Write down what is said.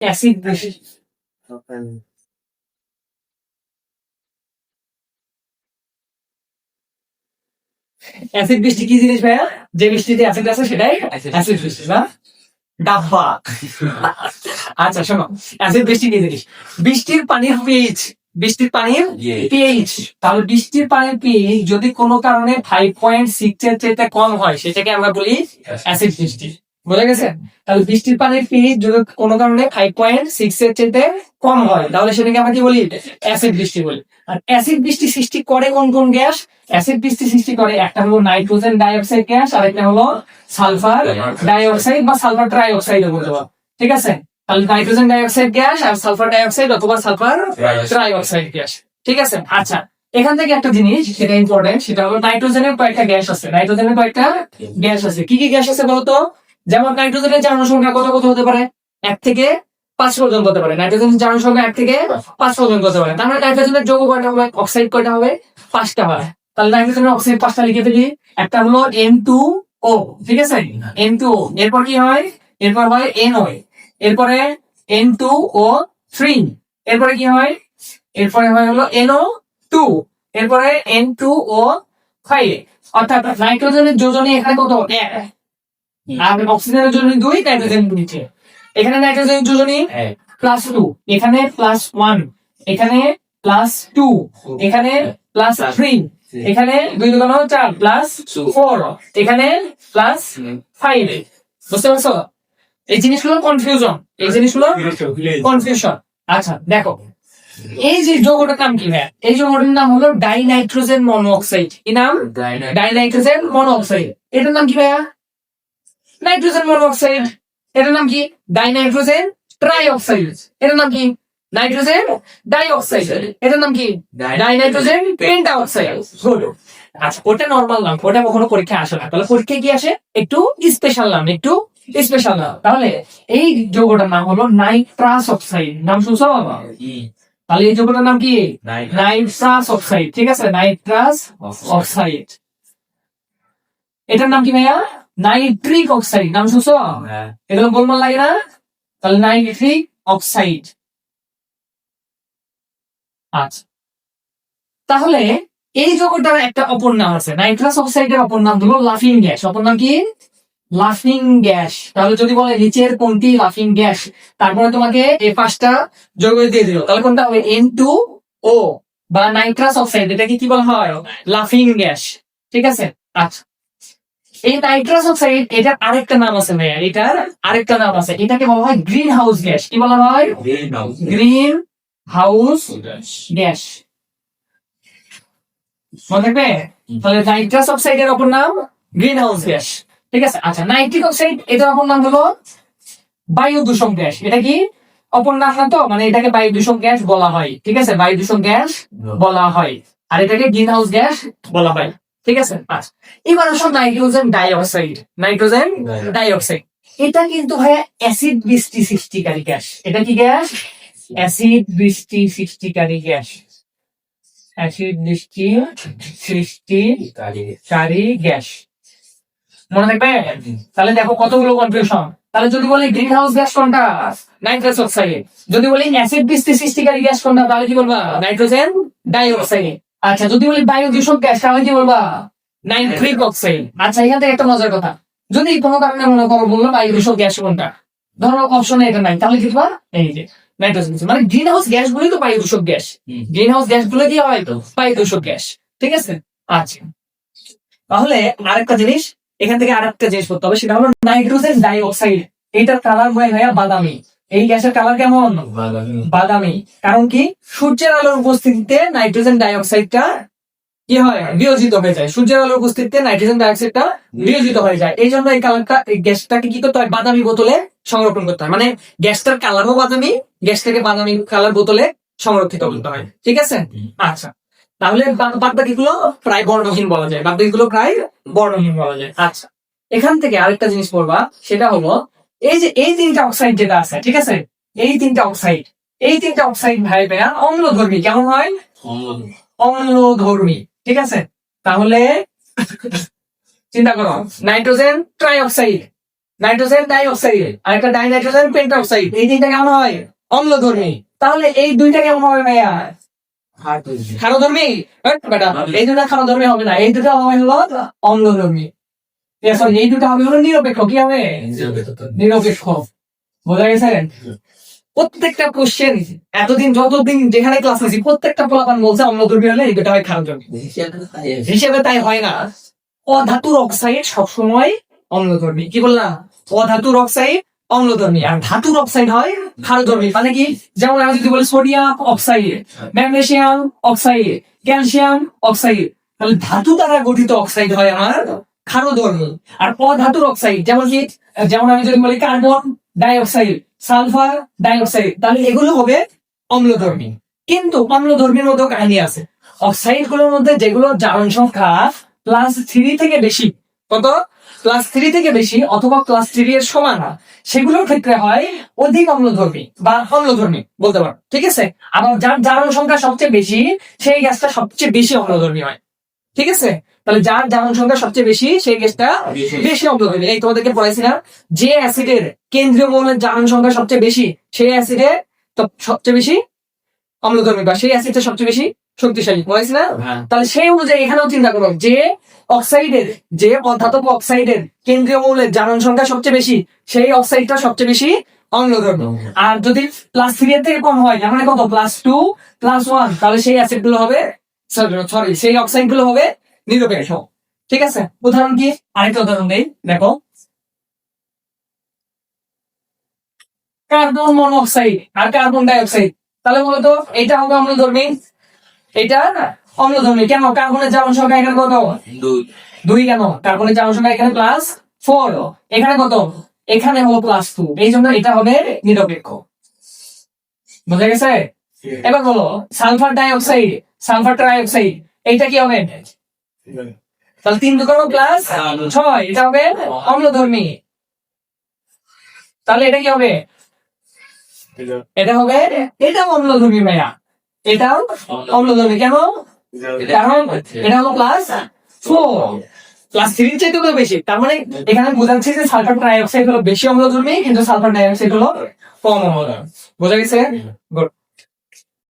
Acid বেশি acid বৃষ্টি কি জিনিস ভাইয়া? যে বৃষ্টিতে অ্যাসিড আছে সেটাই? অ্যাসিড বৃষ্টি। না? ডাব্বা। আচ্ছা শোনো। অ্যাসিড বৃষ্টি কি জিনিস? বৃষ্টির পানির পিএইচ বৃষ্টির পানির পিএইচ তাহলে বৃষ্টির পানির পিএইচ যদি কোনো কারণে ফাইভ পয়েন্ট সিক্স এর চেয়ে কম হয় সেটাকে আমরা বলি অ্যাসিড বৃষ্টি। বোঝা গেছে? তাহলে বৃষ্টির পানির পিএইচ যদি কোনো কারণে ফাইভ পয়েন্ট সিক্স এর চেয়ে কম হয় তাহলে সেটাকে আমরা কি বলি? অ্যাসিড বৃষ্টি বলি। আর অ্যাসিড বৃষ্টি সৃষ্টি করে কোন কোন গ্যাস? অ্যাসিড বৃষ্টি সৃষ্টি করে একটা হলো নাইট্রোজেন ডাইঅক্সাইড গ্যাস আর একটা হলো সালফার ডাইঅক্সাইড বা সালফার ট্রাইঅক্সাইড বলতে পারো ঠিক আছে? তাহলে নাইট্রোজেন ডাইঅক্সাইড গ্যাস আর সালফার ডাইঅক্সাইড অথবা সালফার ট্রাইঅক্সাইড গ্যাস। ঠিক আছে? আচ্ছা এখান থেকে একটা জিনিস সেটা ইম্পর্টেন্ট সেটা হলো নাইট্রোজেনের কয়েকটা গ্যাস আছে। নাইট্রোজেনের কয়েকটা গ্যাস আছে। কি কি গ্যাস আছে বলতো? যেমন নাইট্রোজেনের জারণ সংখ্যা কত কত হতে পারে? এক থেকে পাঁচ পর্যন্ত হতে পারে। নাইট্রোজেনের জারণ সংখ্যা এক থেকে পাঁচ। পর্যন্ত হতে পারে। মানে নাইট্রোজেনের যৌগ কয়টা হবে? অক্সাইড কয়টা হবে? পাঁচটা হবে তাহলে নাইট্রোজেনের অক্সাইড পাঁচটা লিখে ফেলি। একটা হলো এন টু ও ঠিক আছে? এন টু ও এরপর কি হয়? এরপর হয় এন ও এরপরে এন টু ও থ্রি এরপরে কি হয়? এরপরে হয় হলো এনও টু এরপরে এন টু ও ফাইভ অর্থাৎ নাইট্রোজেনের যোজনী এখানে কত? এক। আর অক্সিজেনের যোজনী দুই নাইট্রোজেন নিচে। এখানে নাইট্রোজেন যোজনী প্লাস টু এখানে প্লাস ওয়ান এখানে প্লাস টু এখানে প্লাস থ্রি এখানে দুই দুগুণ চার প্লাস ফোর এখানে প্লাস ফাইভ বুঝতে পারছ? এই জিনিসগুলো কনফিউশন এই জিনিসগুলো কনফিউশন আচ্ছা দেখো। এই যে যৌগটার নাম কি ভাইয়া? এই যৌগটার নাম হলো ডাইনাইট্রোজেন মনোঅক্সাইড কি নাম? ডাইনাইট্রোজেন মনোঅক্সাইড এটার নাম কি ভাইয়া? নাইট্রোজেন মনোঅক্সাইড এটার নাম কি? Di dinitrogen trioxide. এটার নাম কি? Nitrogen dioxide. এটার নাম কি? ডাইনাইট্রোজেন পেন্টাঅক্সাইড। গুড আচ্ছা ওটা নর্মাল নাম। ওটা কখনো পরীক্ষা আসে না। তাহলে পরীক্ষায় কি আসে? একটু স্পেশাল নাম একটু স্পেশাল নাম। তাহলে এই যৌগটার নাম হলো নাইট্রাস অক্সাইড নাম শুনছো তাহলে এই যৌগটার নাম কি? নাইট্রাস অক্সাইড ঠিক আছে? নাইট্রাস অক্সাইড এটার নাম কি ভাইয়া? নাইট্রিক অক্সাইড নাম শুনছো? এগুলো গোলমাল লাগে না? তাহলে নাইট্রিক অক্সাইড। আচ্ছা। তাহলে এই যৌগটার একটা অপর নাম আছে। নাইট্রাস অক্সাইডের অপর নাম হলো লাফিং গ্যাস। অপর নাম কি? লাফিং গ্যাস। তাহলে যদি বলে নিচের কোনটি লাফিং গ্যাস তারপরে তোমাকে এই পাঁচটা যৌগ দিয়ে দিল। তাহলে কোনটা হবে? এন টু ও বা নাইট্রাস অক্সাইড। এটাকে কি বলা হয়? লাফিং গ্যাস। ঠিক আছে? আচ্ছা। এই নাইট্রাস অক্সাইড এটার আরেকটা নাম আছে ভাইয়া এটার আরেকটা নাম আছে এটাকে বলা হয় গ্রিন হাউস গ্যাস কি বলা হয়? গ্রিন হাউস গ্যাস মনে থাকবে? তাহলে নাইট্রাস অক্সাইডের অপর নাম গ্রিন হাউস গ্যাস ঠিক আছে? আচ্ছা নাইট্রিক অক্সাইড এটার অপর নাম হলো বায়ু দূষণ গ্যাস এটা কি? অপর নাম না তো? মানে এটাকে বায়ু দূষণ গ্যাস বলা হয়। ঠিক আছে? বায়ু দূষণ গ্যাস বলা হয়। আর এটাকে গ্রিন হাউস গ্যাস বলা হয়। ঠিক আছে? এবার আসো নাইট্রোজেন ডাইঅক্সাইড। Nitrogen dioxide. এটা কিন্তু ভাইয়া অ্যাসিড বৃষ্টি সৃষ্টিকারী গ্যাস। এটা কি গ্যাস? অ্যাসিড বৃষ্টি সৃষ্টিকারী গ্যাস। অ্যাসিড বৃষ্টি সৃষ্টিকারী গ্যাস। মনে থাকবে? তাহলে দেখো কতগুলো কনফিউশন তাহলে যদি বলি গ্রিন হাউস গ্যাস কোনটা নাইট্রাস অক্সাইড যদি বলি অ্যাসিড বৃষ্টি সৃষ্টিকারী গ্যাস কোনটা তাহলে কি বলবা? Nitrogen dioxide. আচ্ছা যদি বলি বায়ু দূষক গ্যাস তাহলে কি বলবা? নাইট্রিক অক্সাইড আচ্ছা এখান থেকে একটা মজার কথা। যদি কোনো কারণে মনে করো বলল বায়ু দূষক গ্যাস কোনটা? ধরো অপশনে এটা নাই তাহলে কি করবা এই যে নাইট্রোজেন মানে গ্রিন হাউস গ্যাস গুলি তো বায়ু দূষক গ্যাস গ্রিন হাউস গ্যাসগুলো কি হয়? তো। বায়ু দূষক গ্যাস ঠিক আছে? আচ্ছা। তাহলে আরেকটা জিনিস এখান থেকে আরেকটা জিনিস করতে হবে সেটা হলো নাইট্রোজেন ডাইঅক্সাইড এইটার কালার হয় ভাইয়া বাদামি। এই গ্যাসের কালার কেমন? বাদামি। কারণ কি? সূর্যের আলোর উপস্থিতিতে নাইট্রোজেন ডাইঅক্সাইডটা কি হয়? বিয়োজিত হয়ে যায়। সূর্যের আলোর উপস্থিতিতে নাইট্রোজেন ডাইঅক্সাইডটা বিয়োজিত হয়ে যায়। এই জন্য এই কালারটা এই গ্যাসটাকে কি করতে হয়? বাদামি বোতলে সংরক্ষণ করতে হয়। মানে গ্যাসটার কালারও বাদামি গ্যাসটাকে বাদামি কালার বোতলে সংরক্ষিত করতে হয়। ঠিক আছে? আচ্ছা। তাহলে বাদ বাকিগুলো প্রায় বর্ণহীন বলা যায়। বাদ বাকিগুলো প্রায় বর্ণহীন বলা যায়। আচ্ছা। এখান থেকে আরেকটা জিনিস পড়বা সেটা হলো এই যে এই তিনটা অক্সাইড যেটা আছে ঠিক আছে? এই তিনটা অক্সাইড এই তিনটা অক্সাইড ভাই ভাইয়া অম্লধর্মী কেমন হয়? অম্লধর্মী। ঠিক আছে? তাহলে চিন্তা করো nitrogen trioxide nitrogen dioxide আর একটা ডাই নাইট্রোজেন পেন্টা অক্সাইড এই তিনটা কেমন হয়? অম্লধর্মী। তাহলে এই দুইটা কেমন হবে ভাইয়া? ক্ষারধর্মী হ্যাঁ, এই দুটা ক্ষারধর্মী হবে না এই দুটা হবে হলো অম্লধর্মী। এই দুটা হবে হলো নিরপেক্ষ কি হবে? নিরপেক্ষ বোঝা গেছে? প্রত্যেকটা কোশ্চেন এতদিন যতদিন যেখানে ক্লাস প্রত্যেকটা বলছে হলে হয় ক্ষারধর্মী হিসেবে তাই হয় না। অধাতুর অক্সাইড সবসময় অম্লধর্মী। কি বললাম অধাতুর অক্সাইড অম্লধর্মী। আর ধাতুর অক্সাইড হয় ক্ষারধর্মী। মানে কি? যেমন আমি যদি বলি sodium oxide magnesium oxide calcium oxide তাহলে ধাতু দ্বারা গঠিত অক্সাইড হয় আমার ক্ষারধর্মী আর অধাতুর অক্সাইড যেমন কি, যেমন আমি যদি বলি কার্বন ডাইঅক্সাইড সালফার ডাইঅক্সাইড তাহলে এগুলো হবে অম্লধর্মী। কিন্তু অম্লধর্মীর মধ্যেও কাহিনী আছে। অক্সাইডগুলোর মধ্যে যেগুলো জারণ সংখ্যা প্লাস থ্রি থেকে বেশি, কত? ক্লাস থ্রি থেকে বেশি অথবা ক্লাস থ্রি এর সমান না সেগুলোর ক্ষেত্রে হয় অধিক অম্লধর্মী বা অম্লধর্মী বলতে পারো, ঠিক আছে? আবার যার জারণ সংখ্যা সবচেয়ে বেশি, সেই গ্যাসটা সবচেয়ে বেশি অম্লধর্মী হয়, ঠিক আছে? তাহলে যার জারণ সংখ্যা সবচেয়ে বেশি সেই গ্যাসটা বেশি। অম্লধর্মী এই তোমাদেরকে পড়াইছি না যে অ্যাসিডের কেন্দ্রীয় মৌলের জারণ সংখ্যা সবচেয়ে বেশি সেই অ্যাসিডের সবচেয়ে বেশি অম্লধর্মী বা সেই অ্যাসিডটা সবচেয়ে বেশি শক্তিশালী। বলেছি না তাহলে সেই অনুযায়ী এখানেও চিন্তা করো যে অক্সাইডের যে অধাতব অক্সাইডের কেন্দ্রীয় মৌলের জারণ সংখ্যা সবচেয়ে বেশি সেই অক্সাইডটা সবচেয়ে বেশি অম্লধর্মী। আর যদি প্লাস থ্রি এর থেকে কম হয় মানে কত? প্লাস টু প্লাস ওয়ান তাহলে সেই অ্যাসিডগুলো হবে সরি সেই অক্সাইডগুলো হবে নিরপেক্ষ। ঠিক আছে? উদাহরণ কি? আরেকটা উদাহরণ দেই। দেখো। কার্বন মনোক্সাইড আর কার্বন ডাইঅক্সাইড। তাহলে বলতো এটা হবে অম্লধর্মী। এটা অম্লধর্মী। কেন? কার্বনের জারণ সংখ্যা এখানে কত? দুই। কেন? কার্বনের জারণ সংখ্যা এখানে প্লাস ফোর এখানে কত? এখানে হলো প্লাস টু এই জন্য এটা হবে নিরপেক্ষ। বুঝা গেছে? এবার বলো সালফার ডাইঅক্সাইড সালফার ট্রাইঅক্সাইড এইটা কি হবে? তাহলে তিন দুকরণ প্লাস ছয় এটা হবে অম্লধর্মী। তাহলে এটা কি হবে? এটা হবে এটা অম্লধর্মী ভাইয়া। এটাও অম্লধর্মী। কেন? কারণ এটা হলো প্লাস ফোর প্লাস থ্রির চাইতে তো বেশি। তার মানে এখানে বোঝাচ্ছে যে সালফার ডাইঅক্সাইড হলো বেশি অম্লধর্মী কিন্তু সালফার ডাইঅক্সাইড হলো কম অম্লধর্মী। বোঝা গেছে? গুড